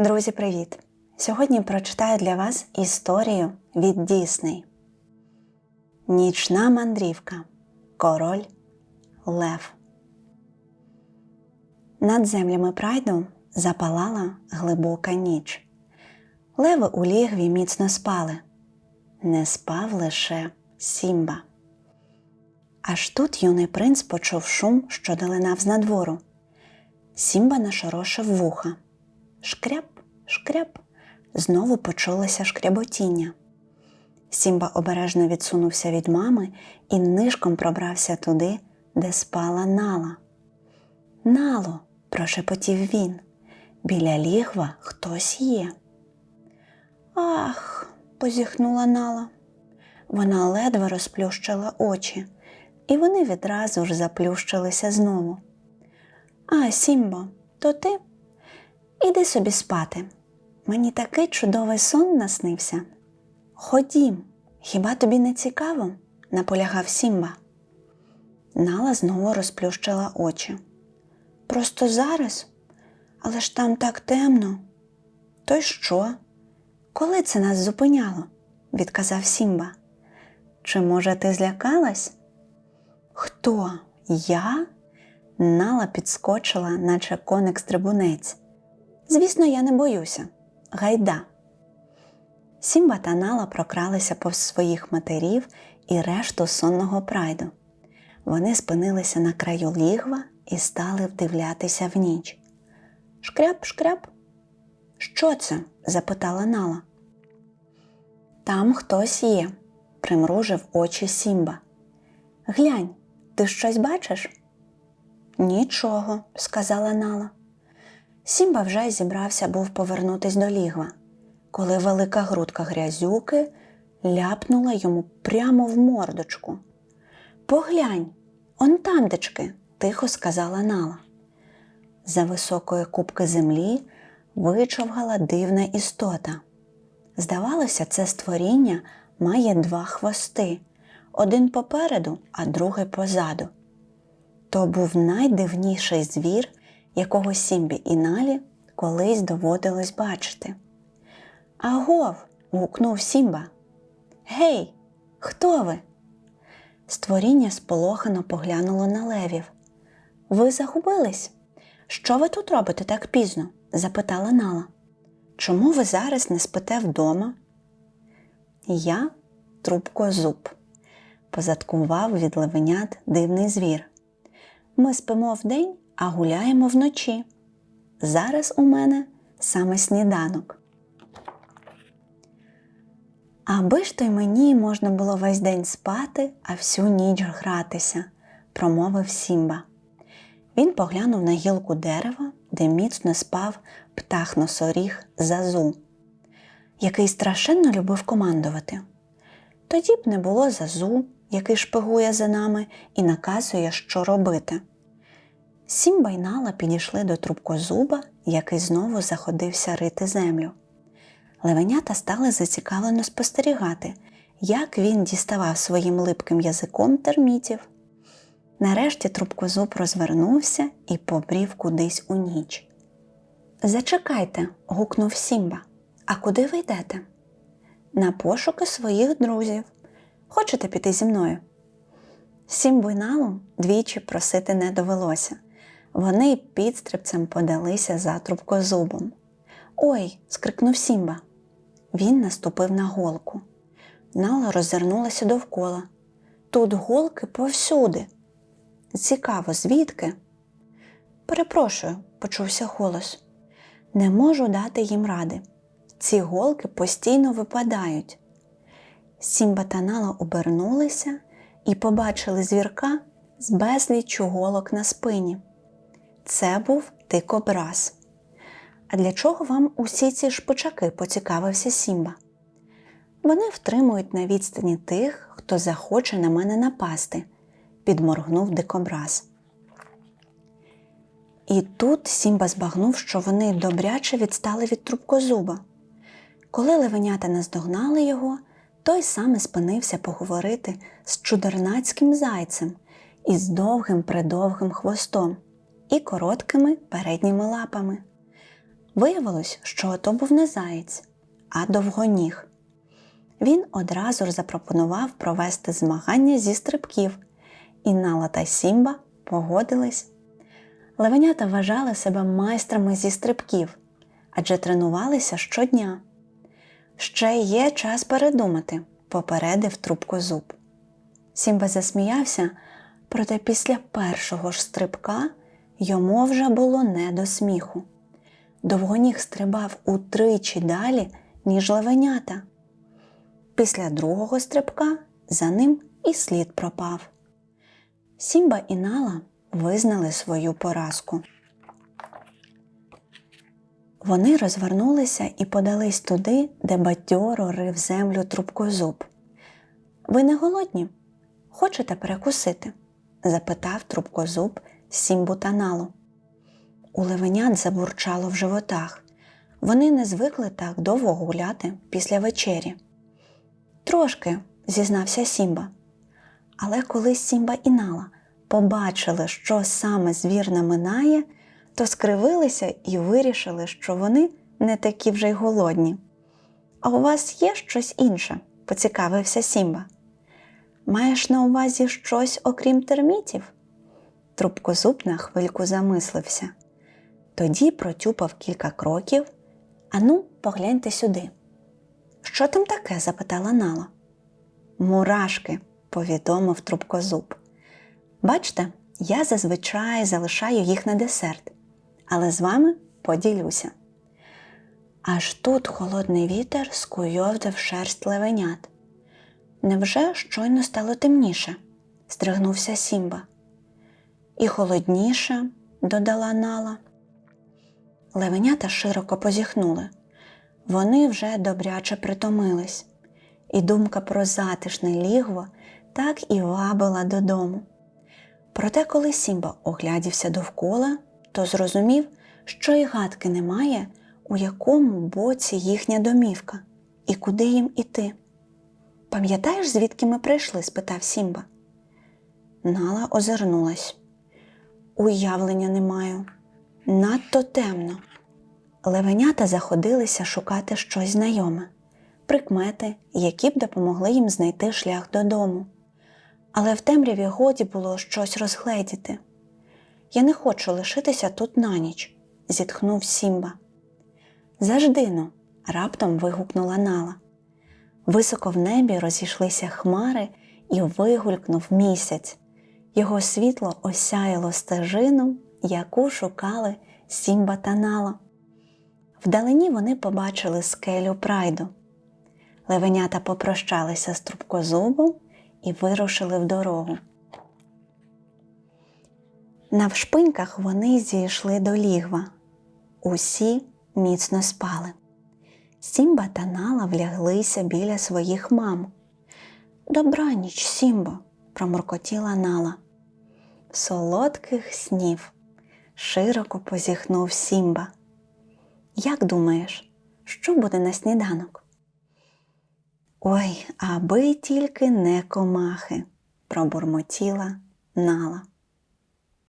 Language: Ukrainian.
Друзі, привіт! Сьогодні прочитаю для вас історію від Дісней. Нічна мандрівка. Король Лев. Над землями прайду запалала глибока ніч. Леви у лігві міцно спали. Не спав лише Сімба. Аж тут юний принц почув шум, що долинав з надвору. Сімба нашорошив вуха. Шкряп, шкряп, знову почулося шкряботіння. Сімба обережно відсунувся від мами і нишком пробрався туди, де спала Нала. Нало, прошепотів він, біля лігва хтось є. Ах, позіхнула Нала. Вона ледве розплющила очі, і вони відразу ж заплющилися знову. А, Сімбо, то ти? Іди собі спати. Мені такий чудовий сон наснився. Ходім, хіба тобі не цікаво? наполягав Сімба. Нала знову розплющила очі. Просто зараз? Але ж там так темно. То й що? Коли це нас зупиняло? відказав Сімба. Чи, може, ти злякалась? Хто? Я? Нала підскочила, наче коник стрибунець. Звісно, я не боюся. Гайда. Сімба та Нала прокралися повз своїх матерів і решту сонного прайду. Вони спинилися на краю лігва і стали вдивлятися в ніч. Шкряп, шкряп. Що це? запитала Нала. Там хтось є, примружив очі Сімба. Глянь, ти щось бачиш? Нічого, сказала Нала. Сімба вже зібрався був повернутись до лігва, коли велика грудка грязюки ляпнула йому прямо в мордочку. Поглянь, он тамдечки, тихо сказала Нала. За високої кубки землі вичовгала дивна істота. Здавалося, це створіння має два хвости один попереду, а другий позаду. То був найдивніший звір, якого Сімбі і Налі колись доводилось бачити. Агов. гукнув Сімба. Гей, хто ви? Створіння сполохано поглянуло на левів. Ви загубились? Що ви тут робите так пізно? запитала Нала. Чому ви зараз не спите вдома? Я трубкозуб, позадкував від левенят дивний звір. Ми спимо вдень, а гуляємо вночі. Зараз у мене саме сніданок. Аби ж то й мені можна було весь день спати, а всю ніч гратися, промовив Сімба. Він поглянув на гілку дерева, де міцно спав птах носоріг Зазу, який страшенно любив командувати. Тоді б не було Зазу, який шпигує за нами і наказує, що робити. Сімба й Нала підійшли до трубкозуба, який знову заходився рити землю. Левенята стали зацікавлено спостерігати, як він діставав своїм липким язиком термітів. Нарешті трубкозуб розвернувся і побрів кудись у ніч. Зачекайте, гукнув Сімба. А куди ви йдете? На пошуки своїх друзів. Хочете піти зі мною? Сімбу й Налу двічі просити не довелося. Вони підстрибцем подалися за трубкозубом. Ой, скрикнув Сімба. Він наступив на голку. Нала роззирнулася довкола. Тут голки повсюди. Цікаво, звідки? Перепрошую, почувся голос. Не можу дати їм ради. Ці голки постійно випадають. Сімба та Нала обернулися і побачили звірка з безліччю голок на спині. Це був дикобраз. А для чого вам усі ці шпичаки? поцікавився Сімба. Вони втримують на відстані тих, хто захоче на мене напасти, підморгнув дикобраз. І тут Сімба збагнув, що вони добряче відстали від трубкозуба. Коли левенята наздогнали його, той саме спинився поговорити з чудернацьким зайцем із довгим придовгим хвостом і короткими передніми лапами. Виявилось, що то був не заєць, а довгоніг. Він одразу ж запропонував провести змагання зі стрибків, і Нала та Сімба погодились. Левенята вважали себе майстрами зі стрибків, адже тренувалися щодня. Ще є час передумати, попередив трубкозуб. Сімба засміявся, проте після першого ж стрибка йому вже було не до сміху. Довгоніг стрибав утричі далі, ніж левенята. Після другого стрибка за ним і слід пропав. Сімба і Нала визнали свою поразку. Вони розвернулися і подались туди, де бадьоро рив землю трубкозуб. Ви не голодні? Хочете перекусити? запитав трубкозуб Сімбу та Налу. У левенят забурчало в животах. Вони не звикли так довго гуляти після вечері. Трошки, зізнався Сімба. Але коли Сімба і Нала побачили, що саме звір наминає, то скривилися і вирішили, що вони не такі вже й голодні. А у вас є щось інше? поцікавився Сімба. Маєш на увазі щось окрім термітів? Трубкозуб на хвильку замислився. Тоді протюпав кілька кроків. Ану, погляньте сюди. Що там таке? запитала Нала. Мурашки, повідомив трубкозуб. Бачте, я зазвичай залишаю їх на десерт, але з вами поділюся. Аж тут холодний вітер скуйовдив шерсть левенят. Невже щойно стало темніше? стригнувся Сімба. І холодніше, додала Нала. Левенята широко позіхнули. Вони вже добряче притомились, і думка про затишне лігво так і вабила додому. Проте, коли Сімба оглядівся довкола, то зрозумів, що й гадки немає, у якому боці їхня домівка і куди їм іти. Пам'ятаєш, звідки ми прийшли? спитав Сімба. Нала озирнулась. Уявлення не маю. Надто темно. Левенята заходилися шукати щось знайоме, прикмети, які б допомогли їм знайти шлях додому. Але в темряві годі було щось розгледіти. Я не хочу лишитися тут на ніч, зітхнув Сімба. Заждино, раптом вигукнула Нала. Високо в небі розійшлися хмари і вигулькнув місяць. Його світло осяяло стежину, яку шукали Сімба та Нала. Вдалині вони побачили скелю прайду. Левенята попрощалися з трубкозубом і вирушили в дорогу. Навшпиньках вони зійшли до лігва. Усі міцно спали. Сімба та Нала вляглися біля своїх мам. Добраніч, Сімбо, проморкотіла Нала. Солодких снів, широко позіхнув Сімба. Як думаєш, що буде на сніданок? Ой, аби тільки не комахи, пробурмотіла Нала.